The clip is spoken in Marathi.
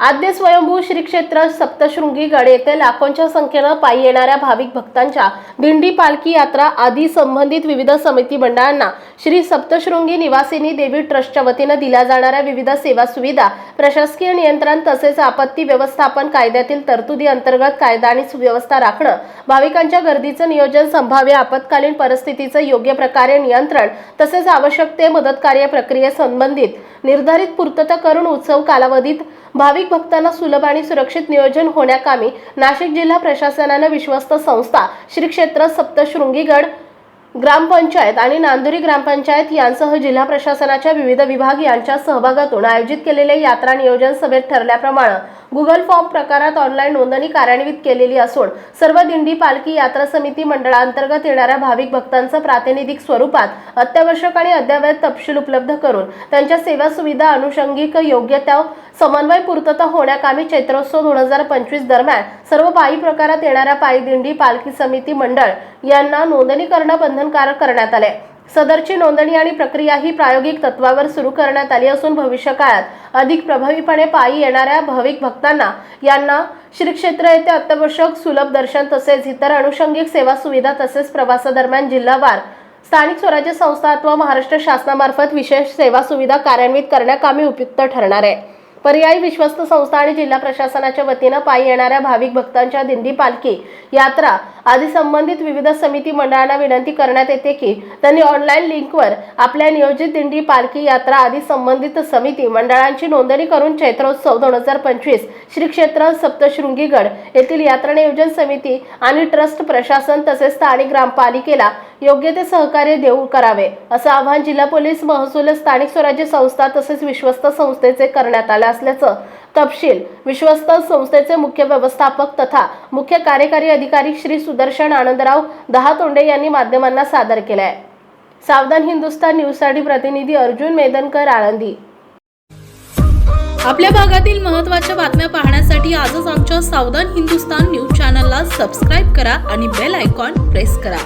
आद्य स्वयंभू श्री क्षेत्र सप्तशृंगी गड येथे लाखोंच्या संख्येनं पायी येणाऱ्या भाविक भक्तांच्या दिंडी पालखी यात्रा आदी संबंधित विविध समिती मंडळांना श्री सप्तशृंगी निवासिनी देवी ट्रस्टच्या वतीनं दिल्या जाणाऱ्या विविध सेवा सुविधा प्रशासकीय नियंत्रण तसेच आपत्ती व्यवस्थापन कायद्यातील तरतुदी अंतर्गत कायदा आणि सुव्यवस्था राखणं भाविकांच्या गर्दीचं नियोजन संभाव्य आपत्कालीन परिस्थितीचं योग्य प्रकारे नियंत्रण तसेच आवश्यक ते मदतकार्य प्रक्रियेसंबंधित निर्धारित पूर्तता करून उत्सव कालावधीत भाविक भक्तांना सुलभ आणि सुरक्षित नियोजन होण्याकामी नाशिक जिल्हा प्रशासनानं विश्वस्त संस्था श्री क्षेत्र सप्तशृंगीगड ग्रामपंचायत आणि नांदुरी ग्रामपंचायत यांसह जिल्हा प्रशासनाच्या विविध विभाग यांच्या सहभागातून आयोजित केलेल्या यात्रा नियोजन सभेत ठरल्याप्रमाणे गुगल फॉर्म प्रकारात ऑनलाईन नोंदणी कार्यान्वित केलेली असून सर्व दिंडी पालखी यात्रा समिती मंडळांतर्गत येणाऱ्या भाविक भक्तांचं प्रातिनिधिक स्वरूपात अत्यावश्यक आणि अद्ययावत तपशील उपलब्ध करून त्यांच्या सेवा सुविधा अनुषंगिक योग्य त्या समन्वय पूर्तता होण्याकामी चैत्रोत्सव दोन हजार पंचवीस दरम्यान सर्व पायी प्रकारात येणाऱ्या पायी दिंडी पालखी समिती मंडळ यांना नोंदणी करणं बंधनकारक करण्यात आले सदरची नोंदणी आणि प्रक्रिया ही प्रायोगिक तत्वावर सुरू करण्यात आली असून भविष्य काळात अधिक प्रभावीपणे पायी येणाऱ्या भाविक भक्तांना यांना श्री क्षेत्र येथे अत्यावश्यक सुलभ दर्शन तसेच इतर अनुषंगिक सेवा सुविधा तसेच प्रवासादरम्यान जिल्हावार स्थानिक स्वराज्य संस्था अथवा महाराष्ट्र शासनामार्फत विशेष सेवा सुविधा कार्यान्वित करण्याकामी उपयुक्त ठरणार आहे. पर्यायी विश्वस्त संस्था आणि जिल्हा प्रशासनाच्या वतीनं पायी येणाऱ्या भाविक भक्तांच्या दिंडी पालखी यात्रा आदी संबंधित विविध समिती मंडळांना विनंती करण्यात येते की त्यांनी ऑनलाईन लिंकवर आपल्या नियोजित दिंडी पालखी यात्रा आदी संबंधित समिती मंडळांची नोंदणी करून चैत्रोत्सव दोन हजार पंचवीस श्री क्षेत्र सप्तशृंगीगड येथील यात्रा नियोजन समिती आणि ट्रस्ट प्रशासन तसेच स्थानिक ग्रामपालिकेला योग्य ते सहकार्य देऊ करावे असं आवाहन जिल्हा पोलीस महसूल स्थानिक स्वराज्य संस्था तसेच विश्वस्त संस्थेचे करण्यात आलं असल्याचं तपशील विश्वस्त संस्थेचे मुख्य व्यवस्थापक तथा मुख्य कार्यकारी अधिकारी श्री सुदर्शन आनंदराव दहातोंडे यांनी माध्यमांना सादर केलं आहे सावधान हिंदुस्तान न्यूजसाठी प्रतिनिधी अर्जुन मेदनकर आळंदी. आपल्या भागातील महत्त्वाच्या बातम्या पाहण्यासाठी आजच आमच्या सावधान हिंदुस्तान न्यूज चॅनलला सबस्क्राईब करा आणि बेल आयकॉन प्रेस करा.